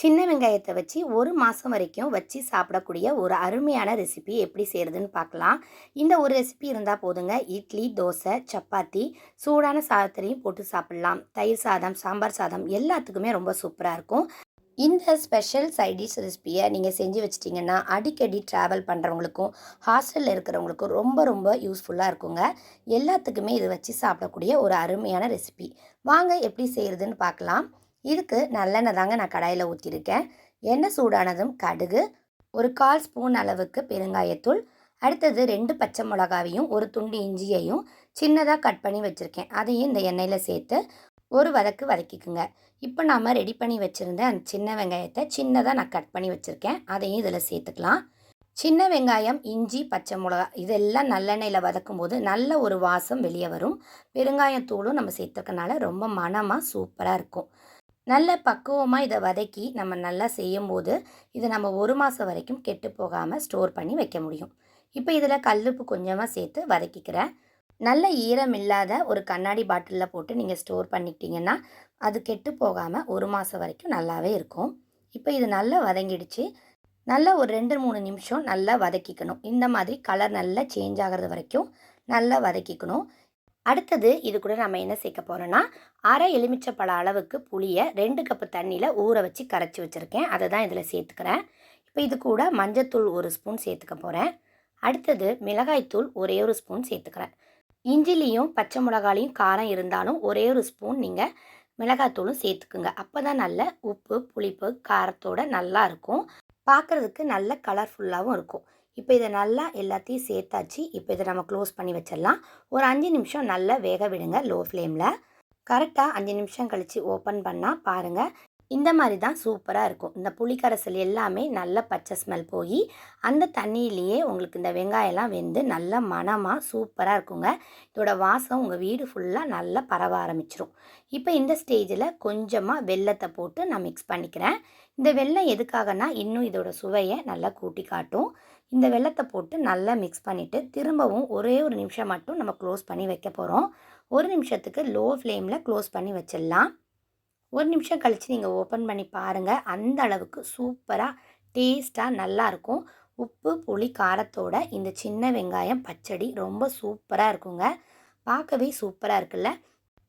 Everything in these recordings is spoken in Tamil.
சின்ன வெங்காயத்தை வச்சு ஒரு மாதம் வரைக்கும் வச்சு சாப்பிடக்கூடிய ஒரு அருமையான ரெசிபி எப்படி செய்கிறதுன்னு பார்க்கலாம். இந்த ஒரு ரெசிபி இருந்தால் போதுங்க. இட்லி தோசை சப்பாத்தி சூடான சாதத்திலையும் போட்டு சாப்பிட்லாம். தயிர் சாதம் சாம்பார் சாதம் எல்லாத்துக்குமே ரொம்ப சூப்பராக இருக்கும். இந்த ஸ்பெஷல் சைடிஷ் ரெசிபியை நீங்கள் செஞ்சு வச்சிட்டிங்கன்னா அடிக்கடி ட்ராவல் பண்ணுறவங்களுக்கும் ஹாஸ்டலில் இருக்கிறவங்களுக்கும் ரொம்ப ரொம்ப யூஸ்ஃபுல்லாக இருக்குங்க. எல்லாத்துக்குமே இது வச்சு சாப்பிடக்கூடிய ஒரு அருமையான ரெசிபி வாங்க எப்படி செய்கிறதுன்னு பார்க்கலாம். இதுக்கு நல்லெண்ணெய் தாங்க நான் கடாயில் ஊற்றிருக்கேன் எண்ணெய் சூடானதும் கடுகு ஒரு கால் ஸ்பூன் அளவுக்கு பெருங்காயத்தூள் அடுத்தது ரெண்டு பச்சை மிளகாவையும் ஒரு துண்டு இஞ்சியையும் சின்னதாக கட் பண்ணி வச்சுருக்கேன். அதையும் இந்த எண்ணெயில் சேர்த்து ஒரு வதக்கு வதக்கிக்குங்க. இப்போ நாம் ரெடி பண்ணி வச்சுருந்த அந்த சின்ன வெங்காயத்தை சின்னதாக நான் கட் பண்ணி வச்சுருக்கேன். அதையும் இதில் சேர்த்துக்கலாம். சின்ன வெங்காயம் இஞ்சி பச்சை மிளகா இதெல்லாம் நல்லெண்ணெயில் வதக்கும் போது நல்ல ஒரு வாசம் வெளியே வரும். பெருங்காயத்தூளும் நம்ம சேர்த்துக்கனால ரொம்ப மனமாக சூப்பராக இருக்கும். நல்ல பக்குவமாக இதை வதக்கி நம்ம நல்லா செய்யும்போது இதை நம்ம ஒரு மாதம் வரைக்கும் கெட்டு போகாமல் ஸ்டோர் பண்ணி வைக்க முடியும். இப்போ இதில் கல்லுப்பு கொஞ்சமாக சேர்த்து வதக்கிக்கிறேன். நல்ல ஈரம் இல்லாத ஒரு கண்ணாடி பாட்டிலில் போட்டு நீங்கள் ஸ்டோர் பண்ணிக்கிட்டிங்கன்னா அது கெட்டு போகாமல் ஒரு மாதம் வரைக்கும் நல்லாவே இருக்கும். இப்போ இது நல்லா வதங்கிடுச்சு. நல்லா ஒரு ரெண்டு மூணு நிமிஷம் நல்லா வதக்கிக்கணும். இந்த மாதிரி கலர் நல்லா சேஞ்ச் ஆகிறது வரைக்கும் நல்லா வதக்கிக்கணும். அடுத்தது இது கூட நம்ம என்ன சேர்க்க போகிறோன்னா அரை எலுமிச்சப்பழ அளவுக்கு புளியை ரெண்டு கப்பு தண்ணியில் ஊற வச்சு கரைச்சி வச்சுருக்கேன். அதை தான் இதில் சேர்த்துக்கிறேன். இப்போ இது கூட மஞ்சத்தூள் ஒரு ஸ்பூன் சேர்த்துக்க போகிறேன் அடுத்தது மிளகாய்த்தூள் ஒரே ஒரு ஸ்பூன் சேர்த்துக்கிறேன். இஞ்சிலையும் பச்சை மிளகாலையும் காரம் இருந்தாலும் ஒரே ஒரு ஸ்பூன் நீங்கள் மிளகாத்தூளும் சேர்த்துக்குங்க. அப்போ தான் நல்ல உப்பு புளிப்பு காரத்தோட நல்லா இருக்கும். பார்க்குறதுக்கு நல்ல கலர்ஃபுல்லாகவும் இருக்கும். இப்போ இதை நல்லா எல்லாத்தையும் சேர்த்தாச்சு. இப்போ இதை நம்ம க்ளோஸ் பண்ணி வச்சிடலாம். ஒரு அஞ்சு நிமிஷம் நல்லா வேக விடுங்க லோ ஃப்ளேமில் கரெக்டாக அஞ்சு நிமிஷம் கழித்து ஓப்பன் பண்ணால் பாருங்கள் இந்த மாதிரி தான் சூப்பராக இருக்கும். இந்த புளிக்கரைசல் எல்லாமே நல்ல பச்சை ஸ்மெல் போய் அந்த தண்ணியிலேயே உங்களுக்கு இந்த வெங்காயம்லாம் வெந்து நல்ல மணமாக சூப்பராக இருக்குங்க. இதோட வாசம் உங்கள் வீடு ஃபுல்லாக நல்லா பரவ ஆரம்பிச்சிரும். இப்போ இந்த ஸ்டேஜில் கொஞ்சமாக வெள்ளத்தை போட்டு நான் மிக்ஸ் பண்ணிக்கிறேன். இந்த வெள்ளம் எதுக்காகனா இன்னும் இதோட சுவையை நல்லா கூட்டி காட்டும். இந்த வெள்ளத்தை போட்டு நல்லா மிக்ஸ் பண்ணிவிட்டு திரும்பவும் ஒரே ஒரு நிமிஷம் மட்டும் நம்ம க்ளோஸ் பண்ணி வைக்க போகிறோம் ஒரு நிமிஷத்துக்கு லோ ஃப்ளேமில் க்ளோஸ் பண்ணி வச்சிடலாம். ஒரு நிமிஷம் கழித்து நீங்கள் ஓப்பன் பண்ணி பாருங்கள் அந்த அளவுக்கு சூப்பராக டேஸ்ட்டாக நல்லாயிருக்கும் உப்பு புளி காரத்தோட இந்த சின்ன வெங்காயம் பச்சடி ரொம்ப சூப்பராக இருக்குங்க. பார்க்கவே சூப்பராக இருக்குல்ல?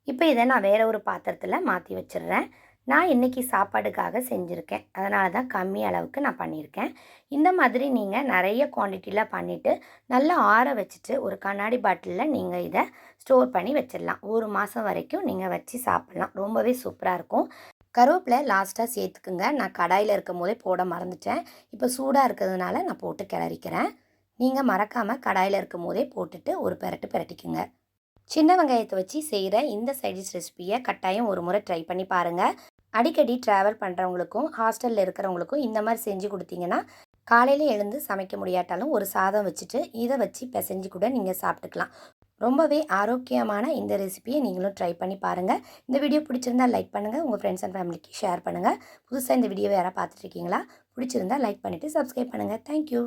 இப்போ இதை நான் வேறு ஒரு பாத்திரத்தில் மாற்றி வச்சிடுறேன். நான் இன்றைக்கி சாப்பாடுக்காக செஞ்சுருக்கேன். அதனால தான் கம்மி அளவுக்கு நான் பண்ணியிருக்கேன் இந்த மாதிரி நீங்கள் நிறைய குவான்டிட்டியில் பண்ணிவிட்டு நல்லா ஆற வச்சுட்டு ஒரு கண்ணாடி பாட்டிலில் நீங்கள் இதை ஸ்டோர் பண்ணி வச்சிடலாம். ஒரு மாதம் வரைக்கும் நீங்கள் வச்சு சாப்பிட்லாம். ரொம்பவே சூப்பராக இருக்கும். கருவேப்பிலை லாஸ்ட்டாக சேர்த்துக்குங்க. நான் கடாயில் இருக்கும் போதே போட மறந்துட்டேன். இப்போ சூடாக இருக்கிறதுனால நான் போட்டு கிளறிக்கிறேன். நீங்கள் மறக்காமல் கடாயில் இருக்கும் போதே போட்டுட்டு ஒரு பெரட்டு பெரட்டிக்குங்க. சின்ன வெங்காயத்தை வச்சு செய்கிற இந்த சைடிஷ் ரெசிபியை கட்டாயம் ஒரு முறை ட்ரை பண்ணி பாருங்கள் அடிக்கடி ட்ராவல் பண்ணுறவங்களுக்கும் ஹாஸ்டலில் இருக்கிறவங்களுக்கும் இந்த மாதிரி செஞ்சு கொடுத்தீங்கன்னா காலையில் எழுந்து சமைக்க முடியாட்டாலும் ஒரு சாதம் வச்சுட்டு இதை வச்சு பிசைஞ்சு கூட நீங்கள் சாப்பிட்டுக்கலாம். ரொம்பவே ஆரோக்கியமான இந்த ரெசிபியை நீங்களும் ட்ரை பண்ணி பாருங்கள் இந்த வீடியோ பிடிச்சிருந்தா லைக் பண்ணுங்கள் உங்கள் ஃப்ரெண்ட்ஸ் அண்ட் ஃபேமிலிக்கு ஷேர் பண்ணுங்கள் புதுசாக இந்த வீடியோவை யாராவது பார்த்துட்ருக்கீங்களா பிடிச்சிருந்தா லைக் பண்ணிவிட்டு சப்ஸ்கிரைப் பண்ணுங்கள் தேங்க்யூ